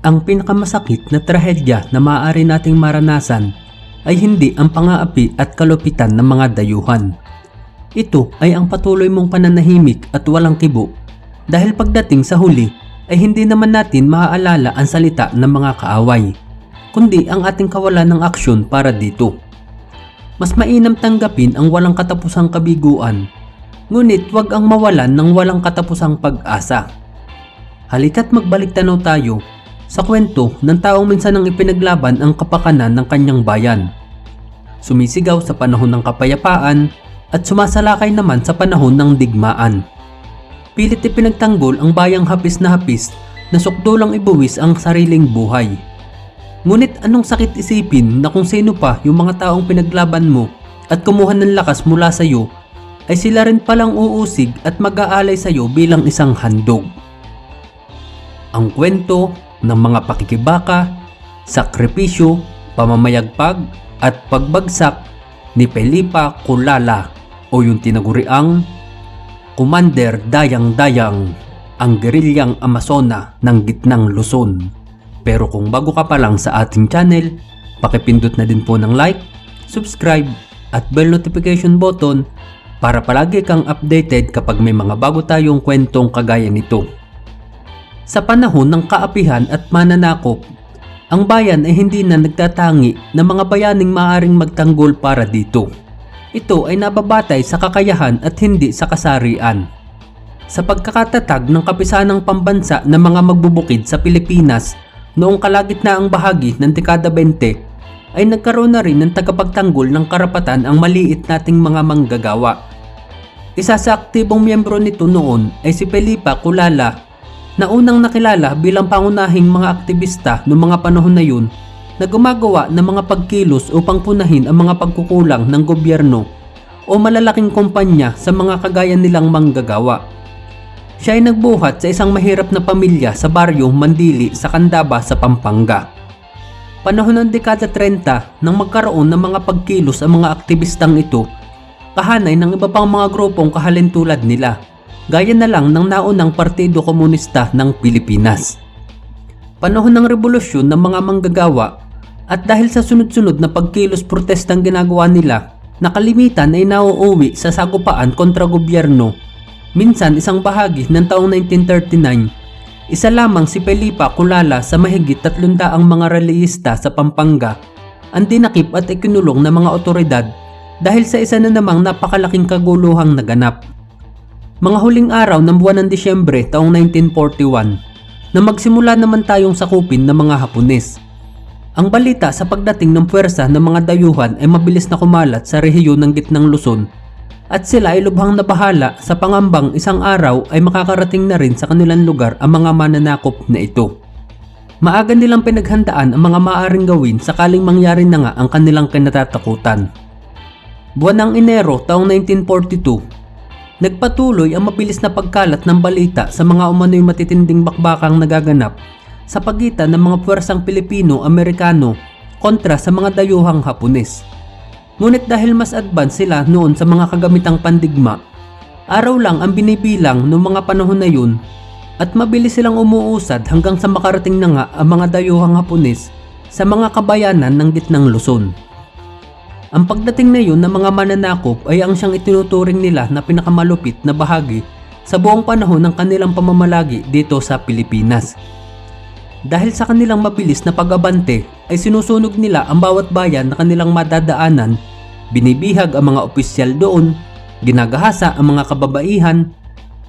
Ang pinakamasakit na trahedya na maaari nating maranasan ay hindi ang pangaapi at kalupitan ng mga dayuhan. Ito ay ang patuloy mong pananahimik at walang kibo dahil pagdating sa huli ay hindi naman natin maaalala ang salita ng mga kaaway, kundi ang ating kawalan ng aksyon para dito. Mas mainam tanggapin ang walang katapusang kabiguan, ngunit wag ang mawalan ng walang katapusang pag-asa. Halika't magbalik tanaw tayo sa kwento ng taong minsan ang ipinaglaban ang kapakanan ng kanyang bayan. Sumisigaw sa panahon ng kapayapaan at sumasalakay naman sa panahon ng digmaan. Pilit ipinagtanggol ang bayang hapis na hapis na sukdulang ibuwis ang sariling buhay. Ngunit anong sakit isipin na kung sino pa yung mga taong pinaglaban mo at kumuha ng lakas mula sa iyo ay sila rin palang uusig at mag-aalay sa iyo bilang isang handog. Ang kwento ng mga pakikibaka, sakripisyo, pamamayagpag at pagbagsak ni Felipa Kulala o yung tinaguriang Commander Dayang-Dayang, ang gerilyang Amazona ng gitnang Luzon. Pero kung bago ka pa lang sa ating channel, pakipindot na din po ng like, subscribe at bell notification button para palagi kang updated kapag may mga bago tayong kwentong kagaya nito. Sa panahon ng kaapihan at mananakop, ang bayan ay hindi na nagtatangi ng mga bayaning maaring magtanggol para dito. Ito ay nababatay sa kakayahan at hindi sa kasarian. Sa pagkakatatag ng kapisanang pambansa ng mga magbubukid sa Pilipinas noong kalagitnaang bahagi ng dekada 20 ay nagkaroon na rin ng tagapagtanggol ng karapatan ang maliit nating mga manggagawa. Isa sa aktibong miyembro nito noon ay si Felipa Kulala na unang nakilala bilang pangunahing mga aktivista noong mga panahon na yun na gumagawa ng mga pagkilos upang punahin ang mga pagkukulang ng gobyerno o malalaking kumpanya sa mga kagaya nilang manggagawa. Siya ay nagbuhat sa isang mahirap na pamilya sa baryo Mandili sa Candaba sa Pampanga. Panahon ng dekada 30 nang magkaroon ng mga pagkilos ang mga aktivistang ito, kahanay ng iba pang mga grupong kahalintulad nila, gaya na lang ng naunang Partido Komunista ng Pilipinas. Panahon ng revolusyon ng mga manggagawa at dahil sa sunod-sunod na pagkilos protestang ginagawa nila, nakalimitan ay nauuwi sa sagupaan kontra gobyerno. Minsan isang bahagi ng taong 1939, isa lamang si Felipa Kulala sa mahigit 300 mga reliyista sa Pampanga ang dinakip at ikinulong ng mga otoridad dahil sa isa na namang napakalaking kaguluhang naganap. Mga huling araw ng buwan ng Disyembre taong 1941 na magsimula naman tayong sakupin ng mga Hapones ang balita sa pagdating ng puwersa ng mga dayuhan ay mabilis na kumalat sa rehiyon ng gitnang Luzon at sila ay lubhang nabahala sa pangambang isang araw ay makakarating na rin sa kanilang lugar ang mga mananakop na ito. Maaga nilang pinaghandaan ang mga maaring gawin sakaling mangyari na nga ang kanilang kinatatakutan. Buwan ng Enero taong 1942, nagpatuloy ang mabilis na pagkalat ng balita sa mga umano'y matitinding bakbakang nagaganap sa pagitan ng mga puwersang Pilipino-Amerikano kontra sa mga dayuhang Hapones. Ngunit dahil mas advance sila noon sa mga kagamitang pandigma, araw lang ang binibilang noong mga panahon na yun at mabilis silang umuusad hanggang sa makarating na nga ang mga dayuhang Hapones sa mga kabayanan ng gitnang Luzon. Ang pagdating na yun ng mga mananakop ay ang siyang itinuturing nila na pinakamalupit na bahagi sa buong panahon ng kanilang pamamalagi dito sa Pilipinas. Dahil sa kanilang mabilis na pag-abante ay sinusunog nila ang bawat bayan na kanilang madadaanan, binibihag ang mga opisyal doon, ginagahasa ang mga kababaihan,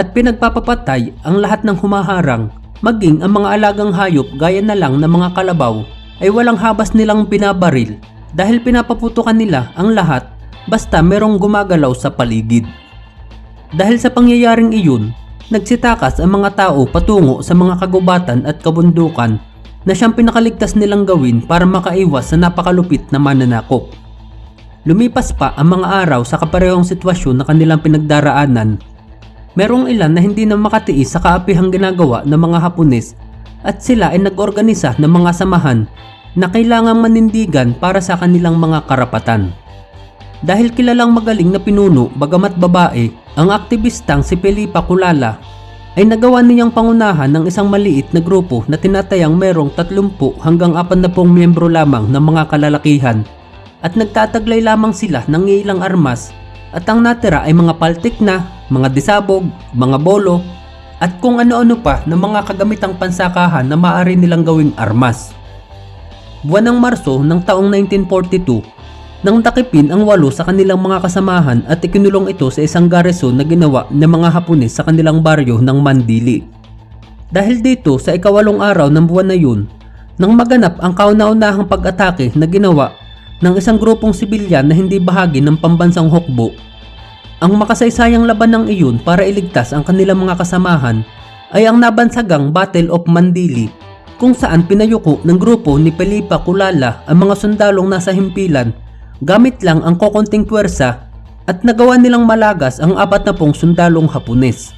at pinagpapapatay ang lahat ng humaharang maging ang mga alagang hayop gaya na lang ng mga kalabaw ay walang habas nilang binabaril dahil pinapaputukan nila ang lahat basta merong gumagalaw sa paligid. Dahil sa pangyayaring iyon, nagsitakas ang mga tao patungo sa mga kagubatan at kabundukan na siyang pinakaligtas nilang gawin para makaiwas sa napakalupit na mananakop. Lumipas pa ang mga araw sa kaparehong sitwasyon na kanilang pinagdaraanan. Merong ilan na hindi na makatiis sa kaapihang ginagawa ng mga Hapones at sila ay nag-organisa ng mga samahan na kailangang manindigan para sa kanilang mga karapatan. Dahil kilalang magaling na pinuno bagamat babae, ang aktivistang si Felipa Kulala ay nagawa niyang pangunahan ng isang maliit na grupo na tinatayang merong 30 hanggang 40 miyembro lamang ng mga kalalakihan at nagtataglay lamang sila ng ilang armas at ang natira ay mga paltik na, mga disabog, mga bolo at kung ano-ano pa ng mga kagamitang pansakahan na maaari nilang gawing armas. Buwan ng Marso ng taong 1942 nang takipin ang walo sa kanilang mga kasamahan at ikinulong ito sa isang garrison na ginawa ng mga Hapones sa kanilang baryo ng Mandili. Dahil dito sa ikawalong araw ng buwan na yun, nang maganap ang kauna-unahang pag-atake na ginawa ng isang grupong sibilyan na hindi bahagi ng pambansang hukbo, ang makasaysayang laban ng iyon para iligtas ang kanilang mga kasamahan ay ang nabansagang Battle of Mandili kung saan pinayuko ng grupo ni Felipa Kulala ang mga sundalong nasa himpilan gamit lang ang kokonting puwersa at nagawa nilang malagas ang apat na pong sundalong Hapones.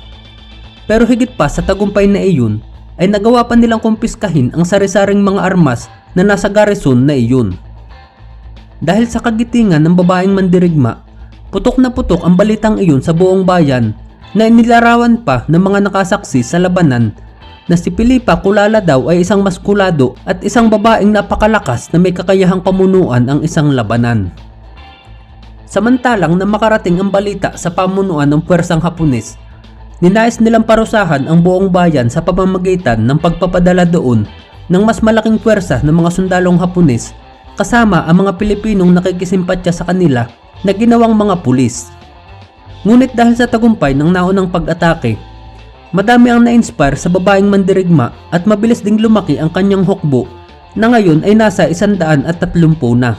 Pero higit pa sa tagumpay na iyon ay nagawa pa nilang kumpiskahin ang sari-saring mga armas na nasa garrison na iyon. Dahil sa kagitingan ng babaeng mandirigma, putok na putok ang balitang iyon sa buong bayan na inilarawan pa ng mga nakasaksi sa labanan na si Pilipa Kulala daw ay isang maskulado at isang babaeng napakalakas na may kakayahang pamunuan ang isang labanan. Samantalang na makarating ang balita sa pamunuan ng puwersang Hapones, ninais nilang parusahan ang buong bayan sa pamamagitan ng pagpapadala doon ng mas malaking puwersa ng mga sundalong Hapones kasama ang mga Pilipinong nakikisimpatya sa kanila na ginawang mga pulis. Ngunit dahil sa tagumpay ng naunang pag-atake, madami ang na-inspire sa babaeng mandirigma at mabilis ding lumaki ang kanyang hukbo na ngayon ay nasa 130 na.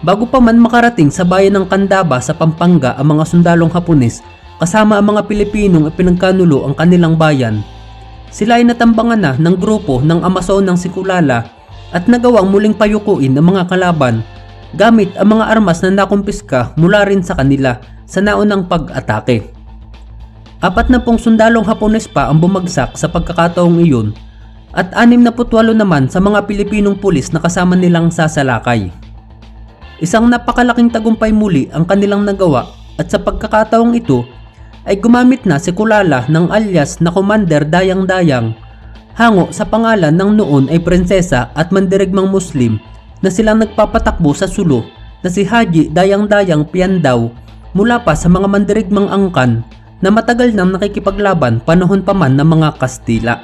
Bago pa man makarating sa bayan ng Kandaba sa Pampanga ang mga sundalong Hapones kasama ang mga Pilipinong ipinagkanulo ang kanilang bayan, sila ay natambangan na ng grupo ng Amazon ng Sikulala at nagawang muling payukuin ang mga kalaban gamit ang mga armas na nakumpiska mula rin sa kanila sa naunang pag-atake. Apat na pong sundalong Hapones pa ang bumagsak sa pagkakataong iyon at 68 naman sa mga Pilipinong pulis na kasama nilang sasalakay. Isang napakalaking tagumpay muli ang kanilang nagawa at sa pagkakataong ito ay gumamit na si Kulala ng alias na Commander Dayang-Dayang hango sa pangalan ng noon ay prinsesa at mandirigmang Muslim na silang nagpapatakbo sa sulo na si Haji Dayang-Dayang Piandaw mula pa sa mga mandirigmang angkan na matagal nang nakikipaglaban panahon pa man ng mga Kastila.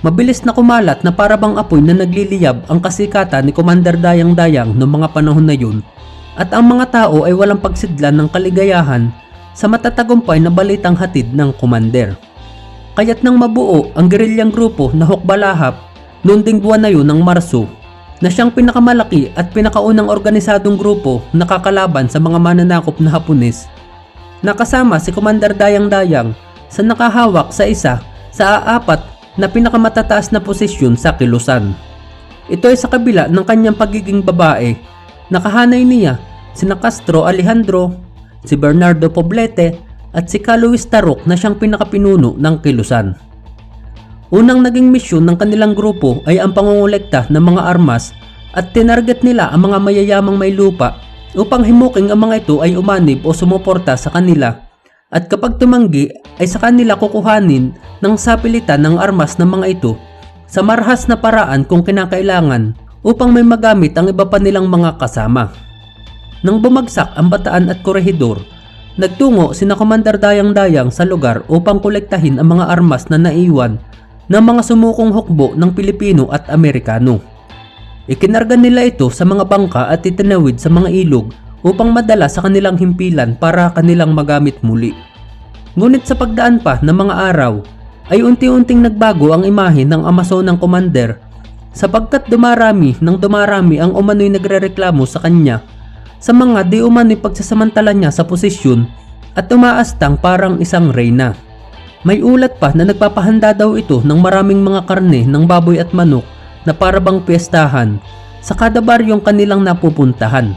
Mabilis na kumalat na parabang apoy na nagliliyab ang kasikatan ni Commander Dayang-Dayang noong mga panahon na yun at ang mga tao ay walang pagsidlan ng kaligayahan sa matatagumpay na balitang hatid ng Commander. Kaya't nang mabuo ang gerilyang grupo na Hukbalahap noong ding buwan na yun ng Marso na siyang pinakamalaki at pinakaunang organisadong grupo na kakalaban sa mga mananakop na Hapones. Nakasama si Commander Dayang-Dayang sa nakahawak sa isa sa apat na pinakamatataas na posisyon sa kilusan. Ito ay sa kabila ng kanyang pagiging babae. Nakahanay niya sina Castro Alejandro, si Bernardo Poblete at si Caluis Tarok na siyang pinakapinuno ng kilusan. Unang naging misyon ng kanilang grupo ay ang pangungulekta ng mga armas at tinarget nila ang mga mayayamang may lupa upang himuking ang mga ito ay umanib o sumuporta sa kanila at kapag tumanggi ay sa kanila kukuhanin ng sapilitan ng armas ng mga ito sa marhas na paraan kung kinakailangan upang may magamit ang iba pa nilang mga kasama. Nang bumagsak ang bataan at korehidor, nagtungo sina Commander Dayang-Dayang sa lugar upang kolektahin ang mga armas na naiwan ng mga sumukong hukbo ng Pilipino at Amerikano. Ikinarga nila ito sa mga bangka at itinawid sa mga ilog upang madala sa kanilang himpilan para kanilang magamit muli. Ngunit sa pagdaan pa ng mga araw, ay unti-unting nagbago ang imahe ng Amazonang commander sapagkat dumarami ng dumarami ang umano'y nagrereklamo sa kanya sa mga di umano'y pagsasamantala niya sa posisyon at umaastang parang isang reyna. May ulat pa na nagpapahanda daw ito ng maraming mga karne ng baboy at manok na parabang piyestahan sa kada baryong kanilang napupuntahan.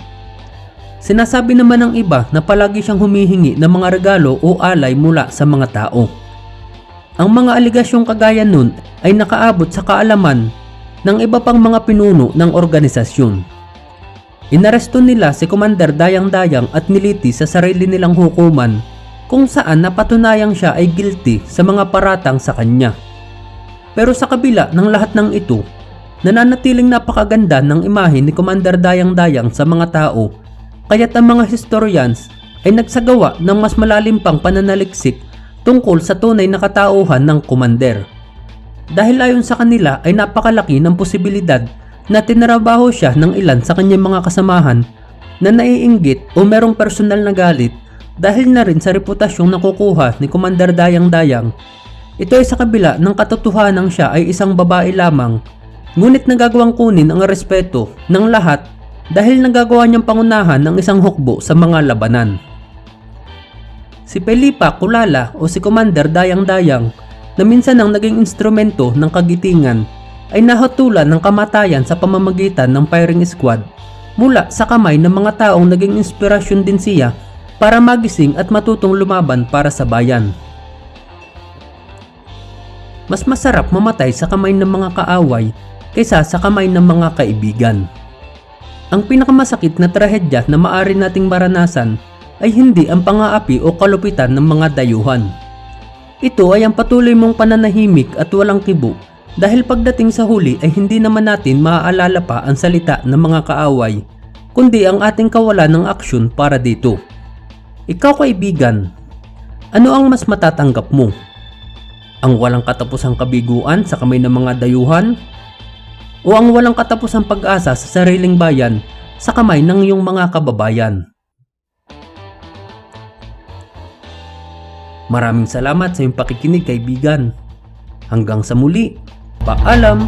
Sinasabi naman ng iba na palagi siyang humihingi ng mga regalo o alay mula sa mga tao. Ang mga aligasyong kagaya nun ay nakaabot sa kaalaman ng iba pang mga pinuno ng organisasyon. Inaresto nila si Commander Dayang-Dayang at Militi sa sarili nilang hukuman kung saan napatunayang siya ay guilty sa mga paratang sa kanya. Pero sa kabila ng lahat ng ito, nananatiling napakaganda ng imahe ni Commander Dayang-Dayang sa mga tao kaya't ang mga historians ay nagsagawa ng mas malalim pang pananaliksik tungkol sa tunay na katauhan ng Commander. Dahil ayon sa kanila ay napakalaki ng posibilidad na tinrabaho siya ng ilan sa kanyang mga kasamahan na naiinggit o merong personal na galit dahil na rin sa reputasyong nakukuha ni Commander Dayang-Dayang. Ito ay sa kabila ng katotohanan siya ay isang babae lamang ngunit nagagawang kunin ang respeto ng lahat dahil nagagawa niyang pangunahan ng isang hukbo sa mga labanan. Si Felipa Kulala o si Commander Dayang-Dayang na minsan ang naging instrumento ng kagitingan ay nahatulan ng kamatayan sa pamamagitan ng firing squad mula sa kamay ng mga taong naging inspirasyon din siya para magising at matutong lumaban para sa bayan. Mas masarap mamatay sa kamay ng mga kaaway kaysa sa kamay ng mga kaibigan. Ang pinakamasakit na trahedya na maari nating maranasan ay hindi ang pangaapi o kalupitan ng mga dayuhan. Ito ay ang patuloy mong pananahimik at walang kibo dahil pagdating sa huli ay hindi naman natin maaalala pa ang salita ng mga kaaway kundi ang ating kawalan ng aksyon para dito. Ikaw kaibigan, ano ang mas matatanggap mo? Ang walang katapusang kabiguan sa kamay ng mga dayuhan? O ang walang katapusang pag-asa sa sariling bayan sa kamay ng iyong mga kababayan? Maraming salamat sa iyong pakikinig kaibigan. Hanggang sa muli, paalam!